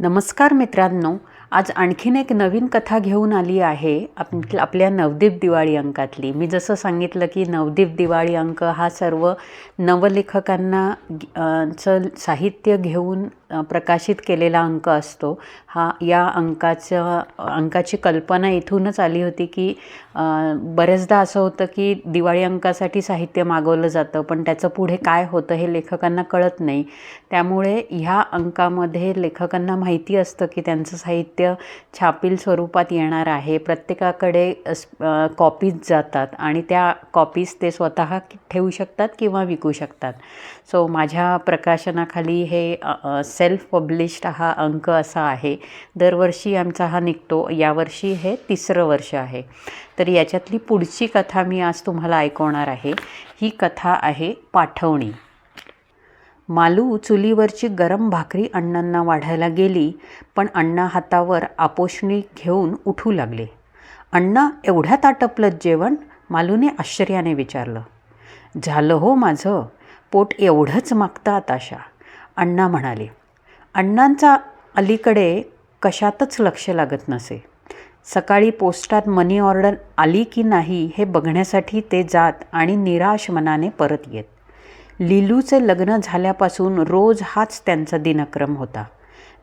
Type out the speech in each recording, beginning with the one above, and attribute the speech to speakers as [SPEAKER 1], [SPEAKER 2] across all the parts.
[SPEAKER 1] नमस्कार मित्रांनो आज आणखीन एक नवीन कथा घेऊन आली आहे आप आपल्या नवदीप दिवाळी अंकातली. मी जसं सांगितलं की नवदीप दिवाळी अंक हा सर्व नवलेखकांना चं साहित्य घेऊन प्रकाशित केलेला अंक असतो. हा या अंकाचं अंकाची कल्पना इथूनच आली होती की बरेचदा असं होतं की दिवाळी अंकासाठी साहित्य मागवलं जातं पण त्याचं पुढे काय होतं हे लेखकांना कळत नाही. त्यामुळे ह्या अंकामध्ये लेखकांना माहिती असतं की त्यांचं साहित्य छापील स्वरूपात येणार आहे. प्रत्येकाकडे कॉपीज जातात आणि त्या कॉपीज ते स्वतः ठेवू शकतात किंवा विकू शकतात. सो माझ्या प्रकाशनाखाली हे सेल्फ पब्लिश्ड हा अंक असा आहे. दरवर्षी आमचा हा निघतो. यावर्षी हे तिसरं वर्ष आहे. तर याच्यातली पुढची कथा मी आज तुम्हाला ऐकवणार आहे. ही कथा आहे पाठवणी. मालू चुलीवरची गरम भाकरी अण्णांना वाढायला गेली पण अण्णा हातावर आपोषणी घेऊन उठू लागले. अण्णा एवढ्यात आटपलं जेवण मालूने आश्चर्याने विचारलं. झालं हो माझं. पोट एवढंच मागतं आताशा अण्णा म्हणाले. अण्णांचा अलीकडे कशातच लक्ष लागत नसे. सकाळी पोस्टात मनी ऑर्डर आली की नाही हे बघण्यासाठी ते जात आणि निराश मनाने परत येत. लिलूचे लग्न झाल्यापासून रोज हाच त्यांचा दिनक्रम होता.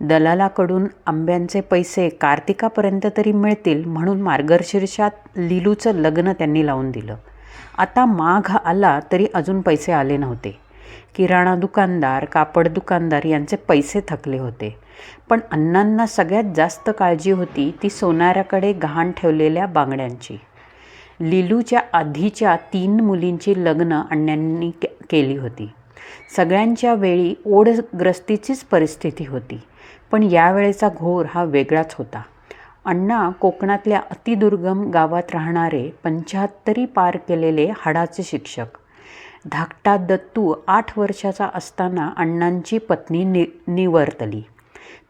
[SPEAKER 1] दलालाकडून आंब्यांचे पैसे कार्तिकापर्यंत तरी मिळतील म्हणून मार्गशीर्षात लिलूचं लग्न त्यांनी लावून दिलं. आता माघ आला तरी अजून पैसे आले नव्हते. किराणा दुकानदार कापड दुकानदार यांचे पैसे थकले होते. पण अण्णांना सगळ्यात जास्त काळजी होती ती सोनाऱ्याकडे गहाण ठेवलेल्या बांगड्यांची. लिलूच्या आधीच्या तीन मुलींची लग्न अण्णांनी के केली होती. सगळ्यांच्या वेळी ओढग्रस्तीचीच परिस्थिती होती पण यावेळेचा घोर हा वेगळाच होता. अण्णा कोकणातल्या अतिदुर्गम गावात राहणारे पंच्याहत्तरी पार केलेले हाडाचे शिक्षक धाकटा दत्तू आठ वर्षाचा असताना अण्णांची पत्नी नि निवर्तली.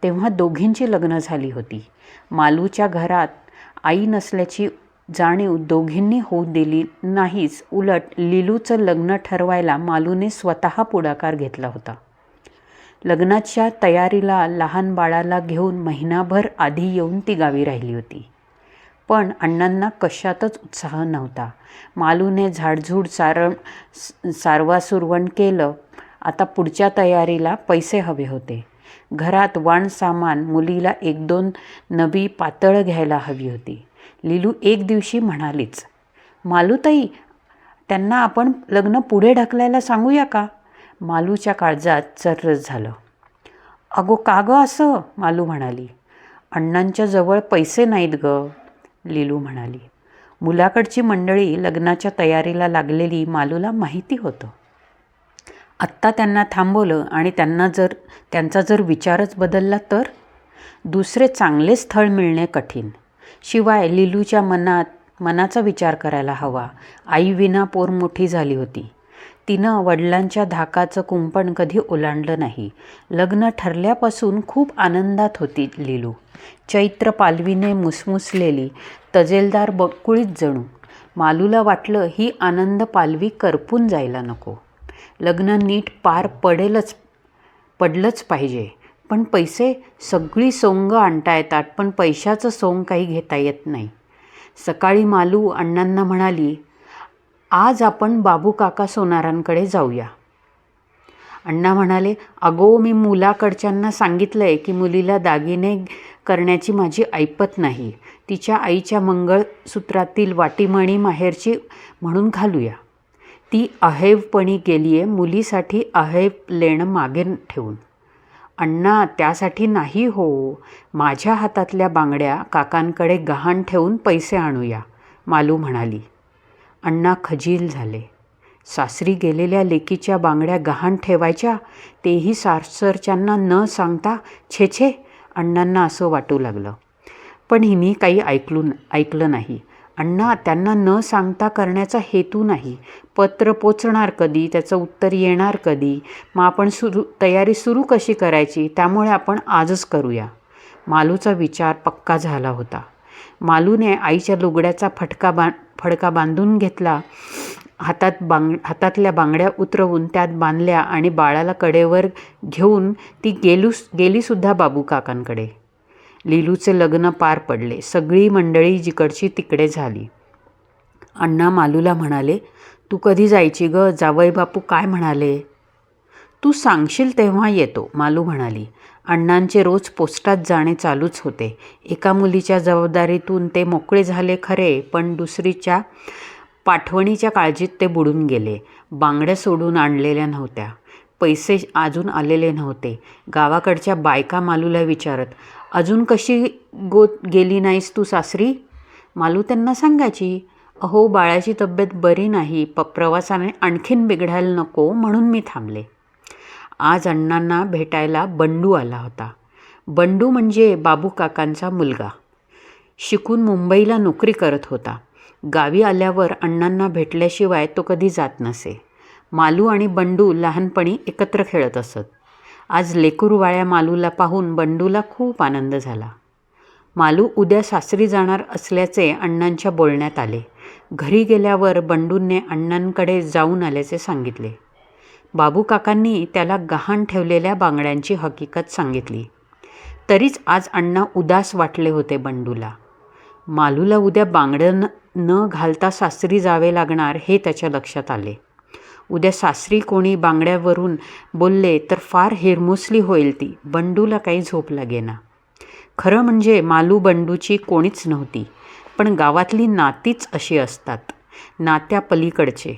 [SPEAKER 1] तेव्हा दोघींची लग्न झाली होती. मालूच्या घरात आई नसल्याची जाणीव दोघींनी होऊ दिली नाहीच उलट लिलूचं लग्न ठरवायला मालूने स्वतः पुढाकार घेतला होता. लग्नाच्या तयारीला लहान बाळाला घेऊन महिनाभर आधी येऊन ती गावी राहिली होती. पण अण्णांना कशातच उत्साह नव्हता. मालूने झाडझूड सारण सारवासुरवण केलं. आता पुढच्या तयारीला पैसे हवे होते. घरात वाण सामान मुलीला एक दोन नवी पातळ घ्यायला हवी होती. लिलू एक दिवशी म्हणालीच मालूताई त्यांना आपण लग्न पुढे ढकलायला सांगूया का? मालूच्या काळजात चर्रस झालं. अगो का गं असं? मालू म्हणाली. अण्णांच्या जवळ पैसे नाहीत गं. लिलू म्हणाली. मुलाकडची मंडळी लग्नाच्या तयारीला लागलेली मालूला माहिती होतं. आत्ता त्यांना थांबवलं आणि त्यांना जर त्यांचा जर विचारच बदलला तर? दुसरे चांगले स्थळ मिळणे कठीण. शिवाय लिलूच्या मनात मनाचा विचार करायला हवा. आई विना पोर मोठी झाली होती. तिनं वडिलांच्या धाकाचं कुंपण कधी ओलांडलं नाही. लग्न ठरल्यापासून खूप आनंदात होती लिलू. चैत्र पालवीने मुसमुसलेली तजेलदार बकुळीत जणू. मालूला वाटलं ही आनंद पालवी करपून जायला नको. लग्न नीट पार पडेलच पडलंच पाहिजे. पण पैसे सगळी सोंग आणता येतात पण पैशाचं सोंग काही घेता येत नाही. सकाळी मालू अण्णांना म्हणाली आज आपण बाबू काका सोनारांकडे जाऊया. अण्णा म्हणाले अगो मी मुलाकडच्यांना सांगितलं आहे की मुलीला दागिने करण्याची माझी ऐपत नाही. तिच्या आईच्या मंगळसूत्रातील वाटीमणी माहेरची म्हणून घालूया. ती अहेवपणी गेली आहे मुलीसाठी अहेव लेणं मागे ठेवून. अण्णा त्यासाठी नाही हो. माझ्या हातातल्या बांगड्या काकांकडे गहाण ठेवून पैसे आणूया मालू म्हणाली. अण्णा खजील झाले. सासरी गेलेल्या लेकीच्या बांगड्या गहाण ठेवायच्या तेही सासरच्यांना न सांगता छे छे अण्णांना असं वाटू लागलं. पण हिने काही ऐकलू ऐकलं नाही. अण्णा त्यांना न सांगता करण्याचा हेतू नाही. पत्र पोचणार कधी? त्याचं उत्तर येणार कधी? मग आपण सुरू तयारी सुरू कशी करायची? त्यामुळे आपण आजच करूया. मालूचा विचार पक्का झाला होता. मालूने आईच्या लुगड्याचा फटका बा फडका बांधून घेतला. हातात बांग हातातल्या बांगड्या उतरवून त्यात बांधल्या आणि बाळाला कडेवर घेऊन ती गेलूस गेलीसुद्धा बाबू काकांकडे. लिलूचे लग्न पार पडले. सगळी मंडळी जिकडची तिकडे झाली. अण्णा मालूला म्हणाले तू कधी जायची ग? जावई बापू काय म्हणाले? तू सांगशील तेव्हा येतो मालू म्हणाली. अण्णांचे रोज पोस्टात जाणे चालूच होते. एका मुलीच्या जबाबदारीतून ते मोकळे झाले खरे पण दुसरीच्या पाठवणीच्या काळजीत ते बुडून गेले. बांगड्या सोडून आणलेल्या नव्हत्या. पैसे अजून आलेले नव्हते. गावाकडच्या बायका मालूला विचारत अजून कशी गो गेली नाहीस तू सासरी? मालू त्यांना सांगायची अहो बाळाची तब्येत बरी नाही. प प्रवासाने आणखीन बिघडायला नको म्हणून मी थांबले. आज अण्णांना भेटायला बंडू आला होता. बंडू म्हणजे बाबू काकांचा मुलगा. शिकून मुंबईला नोकरी करत होता. गावी आल्यावर अण्णांना भेटल्याशिवाय तो कधी जात नसे. मालू आणि बंडू लहानपणी एकत्र खेळत असत. आज लेकूरवाळ्या मालूला पाहून बंडूला खूप आनंद झाला. मालू उद्या सासरी जाणार असल्याचे अण्णांच्या बोलण्यात आले. घरी गेल्यावर बंडूंने अण्णांकडे जाऊन आल्याचे सांगितले. बाबू काकांनी त्याला गहाण ठेवलेल्या बांगड्यांची हकीकत सांगितली. तरीच आज अण्णा उदास वाटले होते बंडूला. मालूला उद्या बांगडं न घालता सासरी जावे लागणार हे त्याच्या लक्षात आले. उद्या सासरी कोणी बांगड्यावरून बोलले तर फार हिरमुसली होईल ती. बंडूला काही झोप लागेना. खरं म्हणजे मालू बंडूची कोणीच नव्हती. पण गावातली नातीच अशी असतात. नात्या पलीकडचे.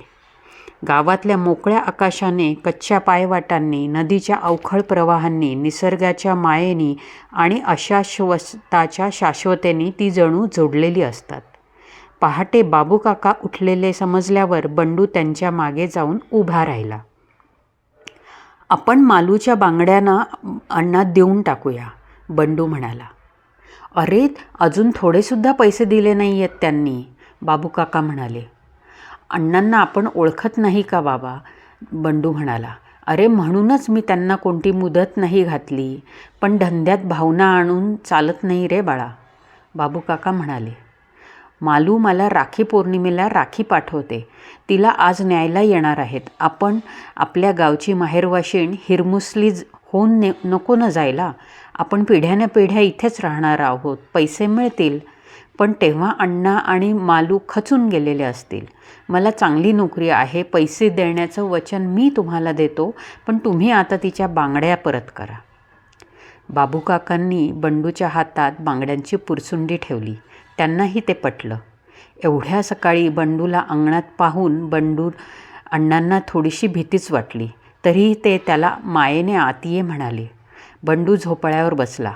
[SPEAKER 1] गावातल्या मोकळ्या आकाशाने कच्च्या पायवाटांनी नदीच्या अवखळ प्रवाहांनी निसर्गाच्या मायेनी आणि अशाश्वताच्या शाश्वतेने ती जणू जोडलेली असतात. पहाटे बाबू काका उठलेले समजल्यावर बंडू त्यांच्या मागे जाऊन उभा राहिला. आपण मालूच्या बांगड्यांना अण्णा देऊन टाकूया बंडू म्हणाला. अरे अजून थोडेसुद्धा पैसे दिले नाही आहेत त्यांनी बाबू काका म्हणाले. अण्णांना आपण ओळखत नाही का बाबा? बंडू म्हणाला. अरे म्हणूनच मी त्यांना कोणती मुदत नाही घातली पण धंद्यात भावना आणून चालत नाही रे बाळा बाबू काका म्हणाले. मालू मला राखी पौर्णिमेला राखी पाठवते. तिला आज न्यायला येणार आहेत. आपण आपल्या गावची माहेरवाशीण हिरमुसली होऊन ने नको न जायला. आपण पिढ्यानपिढ्या पिढ्या इथेच राहणार आहोत. पैसे मिळतील पण तेव्हा अण्णा आणि मालू खचून गेलेले असतील. मला चांगली नोकरी आहे पैसे देण्याचं वचन मी तुम्हाला देतो पण तुम्ही आता तिच्या बांगड्या परत करा. बाबू काकांनी बंडूच्या हातात बांगड्यांची पुरसुंडी ठेवली. त्यांनाही ते पटलं. एवढ्या सकाळी बंडूला अंगणात पाहून बंडू अण्णांना थोडीशी भीतीच वाटली. तरीही ते त्याला मायेने आतीये म्हणाले. बंडू झोपळ्यावर बसला.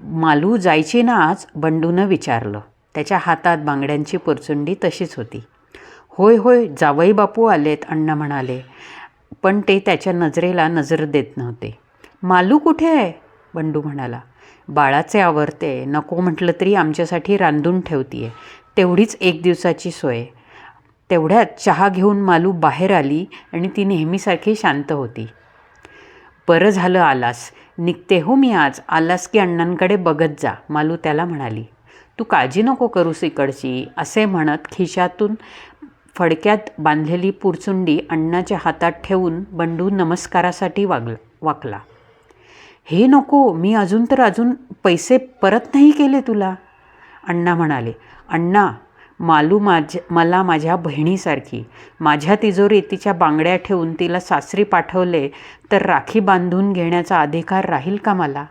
[SPEAKER 1] मालू जायची ना आज? बंडूनं विचारलं. त्याच्या हातात बांगड्यांची पुरचुंडी तशीच होती. होय होय जावई बापू आलेत अण्णा म्हणाले. पण ते त्याच्या नजरेला नजर देत नव्हते. मालू कुठे आहे? बंडू म्हणाला. बाळाचे आवरते नको म्हटलं तरी आमच्यासाठी रांधून ठेवतीये. तेवढीच एक दिवसाची सोय. तेवढ्यात चहा घेऊन मालू बाहेर आली आणि ती नेहमीसारखी शांत होती. बरं झालं आलास. निघते हो मी आज. आलास की अण्णांकडे बघत जा मालू त्याला म्हणाली. तू काळजी नको करूस इकडची असे म्हणत खिशातून फडक्यात बांधलेली पुरचुंडी अण्णाच्या हातात ठेवून बंडू नमस्कारासाठी वागला वाकला. हे नको मी अजून तर अजून पैसे परत नाही केले तुला. अण्णा म्हणाले अण्णा मालू माझ मला माझ्या बहिणीसारखी माझ्या तिजोरीत तिच्या बांगड्या ठेवून तिला सासरी पाठवले तर राखी बांधून घेण्याचा अधिकार राहील का मला?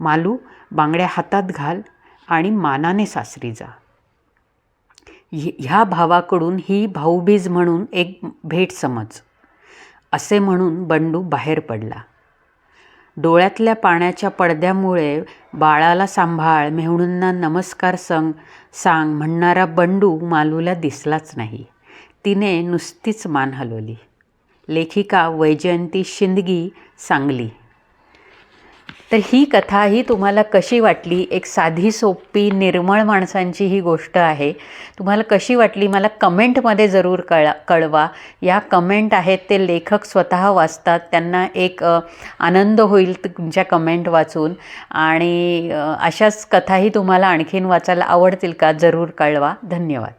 [SPEAKER 1] मालू बांगड्या हातात घाल आणि मानाने सासरी जा. ह्या भावाकडून ही भाऊबीज म्हणून एक भेट समज. असे म्हणून बंडू बाहेर पडला. डोळ्यातल्या पाण्याच्या पडद्यामुळे बाळाला सांभाळ मेहणूंना नमस्कार संग सांग म्हणणारा बंडू मालूला दिसलाच नाही. तिने नुसतीच मान हलवली. लेखिका वैजयंती शिंदगी सांगली. तर ही कथा ही तुम्हाला कशी वाटली? एक साधी सोपी निर्मळ माणसांची ही गोष्ट आहे. तुम्हाला कशी वाटली? मला कमेंटमध्ये जरूर कळा कळवा. या कमेंट आहेत ते लेखक स्वतः वाचतात. त्यांना एक आनंद होईल तुमच्या कमेंट वाचून. आणि अशाच कथाही तुम्हाला आणखीन वाचायला आवडतील का? जरूर कळवा. धन्यवाद.